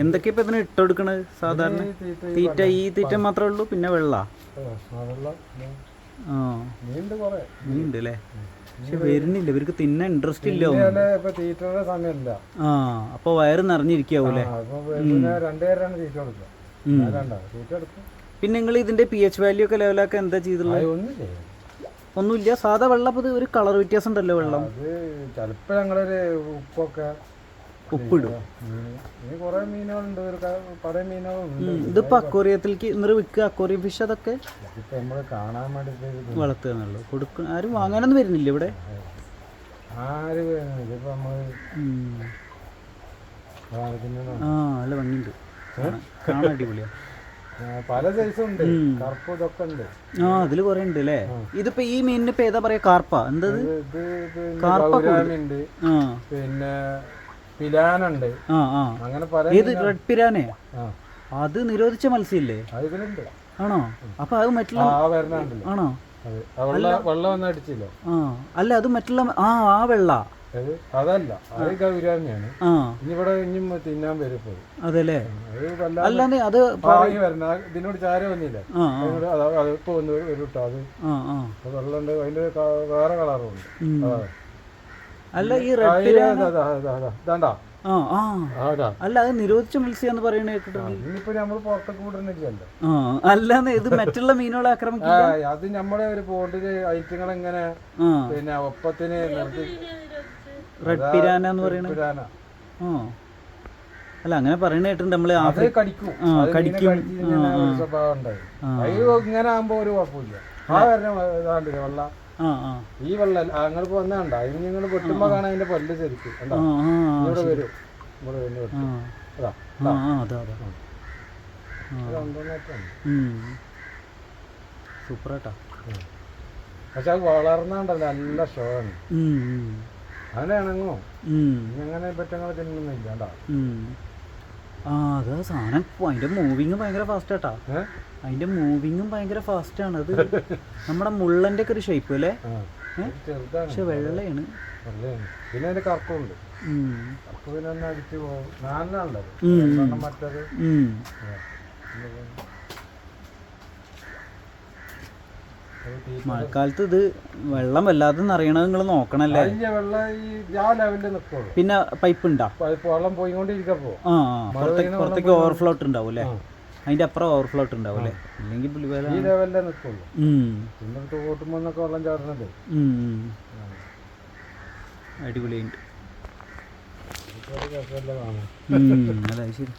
എന്തൊക്കെയാ ഇപ്പൊ ഇതിന് ഇട്ടുകൊടുക്കണത് സാധാരണ? തീറ്റ ഈ തീറ്റ മാത്രമേ ഉള്ളൂ പിന്നെ വെള്ള. ആ, അല്ലേ പക്ഷെ വരുന്നില്ല ഇവർക്ക് തിന്നാൻ ഇൻട്രസ്റ്റ് ഇല്ല ആ അപ്പൊ വയറ് നിറഞ്ഞിരിക്കാവൂലേ പിന്നെ നിങ്ങൾ ഇതിന്റെ പി എച്ച് വാല്യൂ ഒക്കെ ലെവലാക്കാൻ എന്താ ചെയ്തുള്ളത് ഒന്നുമില്ലേ. സാധാ വെള്ളം അപ്പൊ ഒരു കളർ വ്യത്യാസം ഉണ്ടല്ലോ വെള്ളം. ചിലപ്പോൾ ചിലപ്പോ ഞങ്ങളൊരു ഉപ്പൊക്കെ ഉപ്പിടും. കുറേ മീനുകളുണ്ട്. ഒരു ക- മീനുകളുണ്ട് ഉം. ഇതിപ്പോ അക്വറിയത്തിലേക്ക് ഇന്നൊരു വിൽക്കുക. അക്വറിയം ഫിഷ് അതൊക്കെ നമ്മൾ കാണാൻ വേണ്ടി വളർത്തുക എന്നുള്ളൂ കൊടുക്ക ആരും വാങ്ങാനൊന്നും വരുന്നില്ല ഇവിടെ. ആരും നമ്മൾ ആ നല്ല ഭംഗിയുണ്ട്. കാണാൻ- കാണാൻ അടിപൊളിയാ. പല സൈസും ഉണ്ട്. കറുപ്പ് ഇതൊക്കെ ഉണ്ട്. ആ അതിൽ കൊറേ ഉണ്ട് അല്ലേ ഇതിപ്പോ ഈ മീനിന് ഇപ്പൊ ഏതാ പറയാ കാർപ്പ? എന്തത്? ഇത് പിന്നെ അങ്ങനെ പല ഏത് റെഡ് പിരാനെ? അത് നിരോധിച്ച മത്സ്യല്ലേ? ആണോ? അപ്പൊ അത് മറ്റുള്ള ആണോ? അല്ല. അത് മറ്റുള്ള ആ ആ വെള്ള. അത് അതല്ല. അത് ഗൗരാമിയാണ് ആ. ഇനി ഇവിടെ ഇനിയും തിന്നാൻ വരും അതല്ലേ? അല്ലാതെ അത് വരുന്ന ഇതിനോട് ചാര വന്നില്ല? അതിപ്പോ വന്ന് ഒരു കേട്ടോ അത് വെള്ളമുണ്ട് അതിന്റെ വേറെ കളറും ഉണ്ട് ഉം. ആ. അല്ല ഈ. ഇതാണ്ടാ? അല്ല അത് നിരോധിച്ച മത്സ്യം എന്ന് പറയണ കേട്ടിട്ടുണ്ട്. നമ്മൾ പുറത്തൊക്കെ വിടുന്നില്ലല്ലോ. ആ അല്ലാതെ ഇത് മറ്റുള്ള മീനുകളെ ആക്രമിക്കും അത് നമ്മുടെ ഒരു ബോണ്ടിൽ ഐറ്റങ്ങൾ എങ്ങനെ പിന്നെ ഒപ്പത്തിന് നിർത്തി റെഡ് പിരാന എന്ന് പറയുന്നത്. ആ. അല്ല അങ്ങനെ പറയണ കേട്ടിട്ടുണ്ട് നമ്മൾ ആഫ്രിക്ക കടിക്കും. കടിക്കും. സ്വഭാവം ഉണ്ടായി. ഇങ്ങനെ ആകുമ്പോ ഒരു കുഴപ്പമില്ല. ആ വരുന്ന ഇതാണ്ടില്ലേ വെള്ള. ഈ വെള്ളം അങ്ങോട്ട് വന്നാണ്ട അതിന് ഞങ്ങൾ വെട്ടുമ്പോ കാണാൻ അതിന്റെ പല്ല് ശരിക്കും. ഇവിടെ വരും. ഇവിടെ വന്ന് വെട്ടും അതാ സൂപ്പറാട്ടാ. പക്ഷെ അത് വളർന്നാണ്ടല്ലോ നല്ല ഷോ ആണ്. ഉം, അങ്ങനെ ഇനി തിന്നൊന്നുമില്ല കേട്ടോ ആ അതാ സാധനം. അതിന്റെ മൂവിങ് ഭയങ്കര ഫാസ്റ്റ് ആട്ടാ. അതിന്റെ മൂവിങ്ങും ഭയങ്കര ഫാസ്റ്റ് ആണ്. അത് നമ്മുടെ മുള്ളന്റെ ഒക്കെ ഒരു ഷേപ്പ് അല്ലേ? പക്ഷെ വെള്ളയാണ്. പിന്നെ അതിന്റെ ഉം, കറുപ്പ് പിന്നെ അടിച്ച് പോകും. രണ്ടെണ്ണം മറ്റത് ഉം. ആ. അത് തീ- മഴക്കാലത്ത് ഇത് വെള്ളം വല്ലാതെ നിറയണത് നിങ്ങൾ നോക്കണല്ലേ? വെള്ളം ഈ ആ ലെവലിൽ നിൽക്കുള്ളൂ പിന്നെ പൈപ്പ് ഉണ്ടോ? ഇപ്പൊ വെള്ളം പോയിക്കൊണ്ടിരിക്കപ്പോ ആ പുറത്തേക്ക് പുറത്തേക്ക് ഓവർഫ്ലോ ഉണ്ടാവും അല്ലേ? അതിന്റെ അപ്പുറം ഓവർഫ്ലോ ഉണ്ടാവും അല്ലേ? ഇല്ലെങ്കിൽ പുലിവേല ഈ ലെവലിലേ നിൽക്കുള്ളൂ ഉം, പിന്നെ തോട്ടുമ്പോ എന്നൊക്കെ വെള്ളം ചാടുന്നത് ഉം, ഉം. അടിപൊളിയുണ്ട് അതായത് അതാ ശരി.